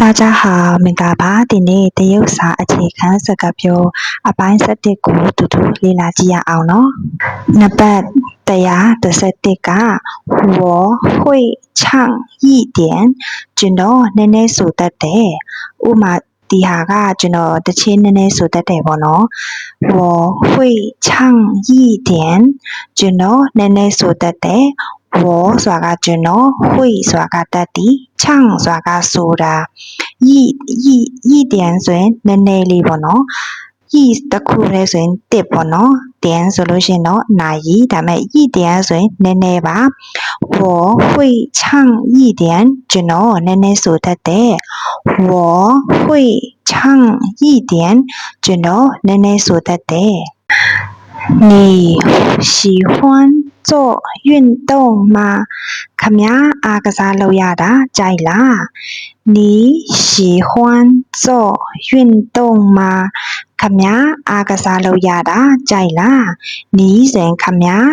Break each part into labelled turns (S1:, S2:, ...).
S1: 大家好မင်္ဂလာပါဒီနေ့တရုတ်စာအခြေခံစကားပြောအပိုင်း7ကိုတူတူလေ့လာကြည့်ရအောင်နော်နံပါတ်131က我会唱一点ကျွန်တော်နည်းနည်းဆိုတတ်တယ်ဥမာဒီဟာကကျွန်တော်တချင်းနည်းနည်းဆိုတတ်တယ်ပေါ့နော်我会唱一点ကျွန်တော်နည်းနည်းဆိုတတ်တယ် Wu suaga 个得的？唱啥个数的？一一一点水奶奶里不呢？一的苦的算得不呢 suura y- 一他们一点算 suen 会唱一点，只 li 奶数得得。我会唱一点，只诺 suen 得。你喜欢做运动吗ခမများအားကစားလုပ်ရတာကြိုက်လား你喜欢做运动吗ခမများအားကစားလုပ်ရတာကြိုက်လား你ဆိုရင်ခမများ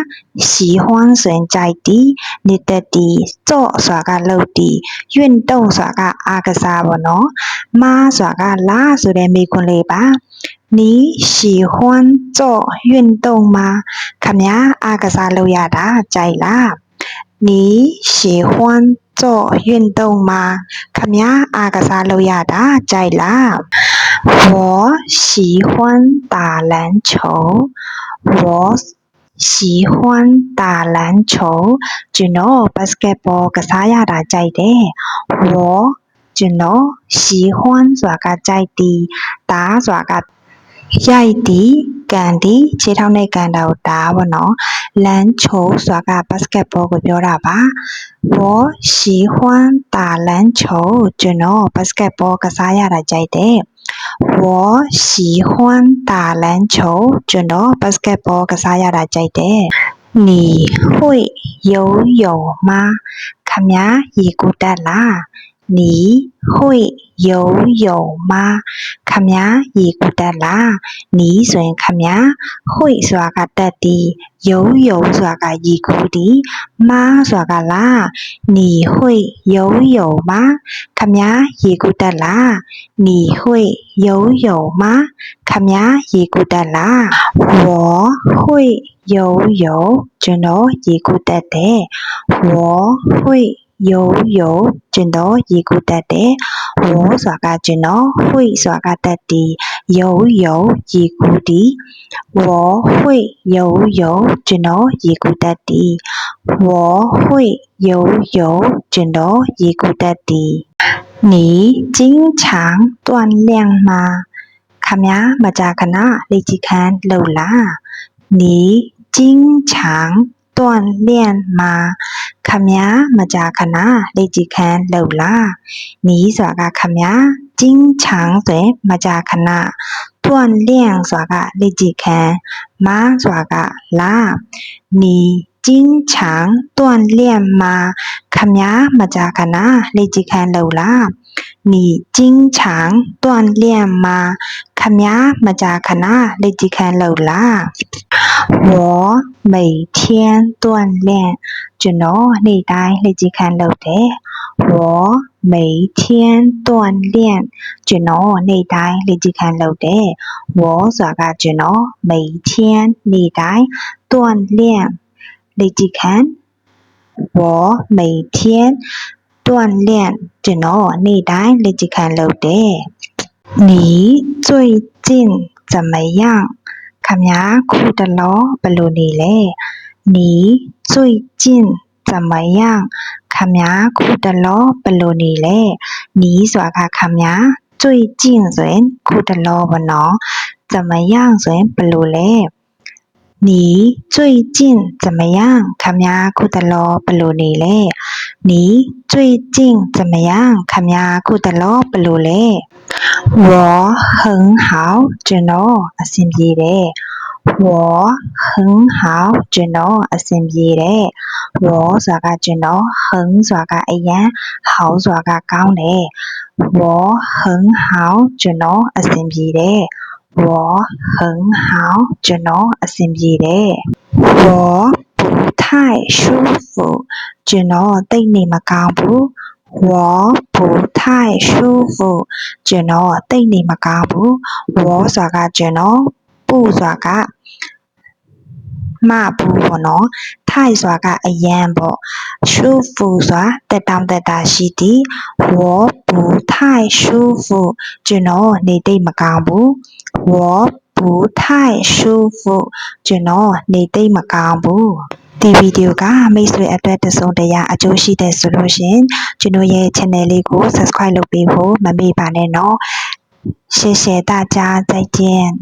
S1: 喜欢ဆိုရင်ကြိုက်သည်နေတတ်သည်做ဆိုတာကလုပ်သည်运动ဆိုတာကအားကစားပေါ့နော်မဆိုတာကလားဆိုတဲ့မိခွန်းလေးပါ 你喜欢做运动吗ခမများအားကစားလုပ်ရတာကြိုက်လား你喜欢做运动吗ခမများအားကစားလုပ်ရတာကြိုက်လား我喜欢打篮球我喜欢打篮球ကျွန်တော်ဘတ်စကတ်ဘောကစားရတာကြိုက်တယ်我ကျွန်တော်喜欢ဆိုတာကကြိုက်သည်ဒါဆိုတာက ရိုက်သည်ကန်သည်ခြေထောက်နဲ့ကန်တာကိုဒါပေါ့နော်လမ်းချိုးဆိုတာကဘတ်စကတ်ဘောကိုပြောတာပါ我喜欢打篮球ကျွန်တော်ဘတ်စကတ်ဘောကစားရတာကြိုက်တယ်我喜欢打篮球ကျွန်တော်ဘတ်စကတ်ဘောကစားရတာကြိုက်တယ်你会游泳吗ခမများရေကူးတတ်လား 你会游泳吗ခမများရေကူးတတ်လား你ဆိုရင်ခမများ会ဆိုတာကတတ်သည်游泳ဆိုတာကရေကူးသည်မဆိုတာကလား你会游泳吗ခမများရေကူးတတ်လား你会游泳吗ခမများရေကူးတတ်လား我会游泳ကျွန်တော်ရေကူးတတ်တယ် 有有，真多一个的，我说个真多会说个特的，有有一个的，我会有有真多一个的，我会有有真多一个的。你经常锻炼吗？卡米亚马扎卡纳立即看漏啦。你经常锻炼吗？ ခမညာมาจาခဏလေ့ကြည်ခန်းလှုပ်လာနီးစွာကခမညာจิ้งฉางสวยมาจากคณะทวนเลี่ยงสวากาเลจิแคนมาสวากาลานีจิ้งฉางทวนเลี่ยงมาคำยามาจากคณะลิจิแคนเลวลานีจิ้งฉางทวนเลี่ยงมาคำยามาจากคณะลิจิแคนเลวลา 我每天锻炼，就挪内呆内只看楼梯。我每天锻炼，就挪内呆内只看楼梯。我啥个就挪每天内呆锻炼内只看。我每天锻炼，就挪内呆内只看楼梯。你最近怎么样？ ခမများခုတလောဘယ်လိုနေလဲ你最近怎么样ခမများခုတလောဘယ်လိုနေလဲနီးဆိုတာကခမများ最近ဆိုရင်ခုတလောပေါ့နော်怎么样ဆိုရင်ဘယ်လိုလဲ你最近怎么样ခမများခုတလောဘယ်လိုနေလဲ你最近怎么样ခမများခုတလောဘယ်လိုလဲ 我很好，只能心意嘞。我很好，只能心意嘞。我做个只能很做个一样，好做个高嘞。我很好，只能心意嘞。我很好，只能心意嘞。我不太舒服，只能对你们讲不。 ကောင်းဘူး 我不太舒服ကျွန်တော်တိတ်နေမကောင်းဘူးဝေါ်ဆိုတာကကျွန်တော်ပူဆိုတာကမဘူးပေါ့နော်ထိုက်ဆိုတာကအရန်ပေါ့ရှူဖူဆိုတာတက်တောင့်တက်တာရှိသည်ဝေါ်ပူထိုက်ရှူဖူကျွန်တော်နေတိတ်မကောင်းဘူးဝေါ်ပူထိုက်ရှူဖူကျွန်တော်နေတိတ်မကောင်းဘူး ဒီဗီဒီယိုကမိတ်ဆွေအတွက်တစုံတရာအကျိုးရှိတယ်ဆိုလို့ရှင်ကျွန်တော်ရဲ့ channel လေးကို subscribe လုပ်ပေးဖို့မမေ့ပါနဲ့နော်谢谢大家再见